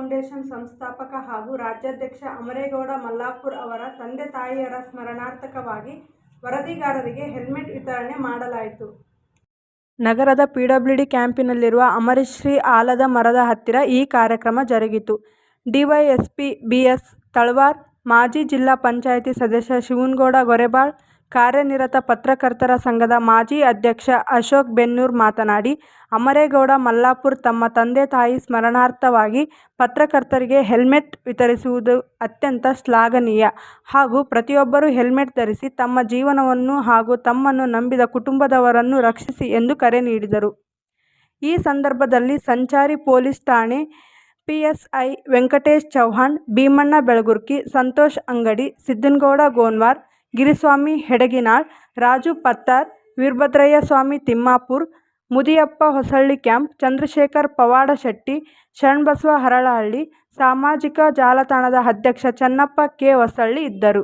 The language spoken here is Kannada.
ಫೌಂಡೇಶನ್ ಸಂಸ್ಥಾಪಕ ಹಾಗೂ ರಾಜ್ಯಾಧ್ಯಕ್ಷ ಅಮರೇಗೌಡ ಮಲ್ಲಾಪುರ್ ಅವರ ತಂದೆ ತಾಯಿಯರ ಸ್ಮರಣಾರ್ಥಕವಾಗಿ ವರದಿಗಾರರಿಗೆ ಹೆಲ್ಮೆಟ್ ವಿತರಣೆ ಮಾಡಲಾಯಿತು. ನಗರದ ಪಿಡಬ್ಲ್ಯೂಡಿ ಕ್ಯಾಂಪಿನಲ್ಲಿರುವ ಅಮರಶ್ರೀ ಆಲದ ಮರದ ಹತ್ತಿರ ಈ ಕಾರ್ಯಕ್ರಮ ಜರುಗಿತು. ಡಿವೈಎಸ್ಪಿ ಬಿಎಸ್ ತಳವಾರ್, ಮಾಜಿ ಜಿಲ್ಲಾ ಪಂಚಾಯಿತಿ ಸದಸ್ಯ ಶಿವನಗೌಡ ಗೊರೆಬಾಳ್ ಕಾರ್ಯನಿರತ ಪತ್ರಕರ್ತರ ಸಂಘದ ಮಾಜಿ ಅಧ್ಯಕ್ಷ ಅಶೋಕ್ ಬೆನ್ನೂರ್ ಮಾತನಾಡಿ, ಅಮರೇಗೌಡ ಮಲ್ಲಾಪುರ್ ತಮ್ಮ ತಂದೆ ತಾಯಿ ಸ್ಮರಣಾರ್ಥವಾಗಿ ಪತ್ರಕರ್ತರಿಗೆ ಹೆಲ್ಮೆಟ್ ವಿತರಿಸುವುದು ಅತ್ಯಂತ ಶ್ಲಾಘನೀಯ ಹಾಗೂ ಪ್ರತಿಯೊಬ್ಬರೂ ಹೆಲ್ಮೆಟ್ ಧರಿಸಿ ತಮ್ಮ ಜೀವನವನ್ನು ಹಾಗೂ ತಮ್ಮನ್ನು ನಂಬಿದ ಕುಟುಂಬದವರನ್ನು ರಕ್ಷಿಸಿ ಎಂದು ಕರೆ ನೀಡಿದರು. ಈ ಸಂದರ್ಭದಲ್ಲಿ ಸಂಚಾರಿ ಪೊಲೀಸ್ ಠಾಣೆ ಪಿಎಸ್ಐ ವೆಂಕಟೇಶ್ ಚೌಹಾಣ್, ಭೀಮಣ್ಣ ಬೆಳಗುರ್ಕಿ, ಸಂತೋಷ್ ಅಂಗಡಿ ಸಿದ್ದನಗೌಡ ಗೋನ್ವಾರ್ ಗಿರಿಸ್ವಾಮಿ ಹೆಡಗಿನಾಳ್, ರಾಜು ಪತ್ತಾರ್, ವೀರಭದ್ರಯ್ಯ ಸ್ವಾಮಿ ತಿಮ್ಮಾಪುರ್, ಮುದಿಯಪ್ಪ ಹೊಸಳ್ಳಿ ಕ್ಯಾಂಪ್, ಚಂದ್ರಶೇಖರ್ ಪವಾಡ ಶೆಟ್ಟಿ ಷಣ್ಬಸವ ಹರಳಹಳ್ಳಿ, ಸಾಮಾಜಿಕ ಜಾಲತಾಣದ ಅಧ್ಯಕ್ಷ ಚನ್ನಪ್ಪ ಕೆ ಹೊಸಳ್ಳಿ ಇದ್ದರು.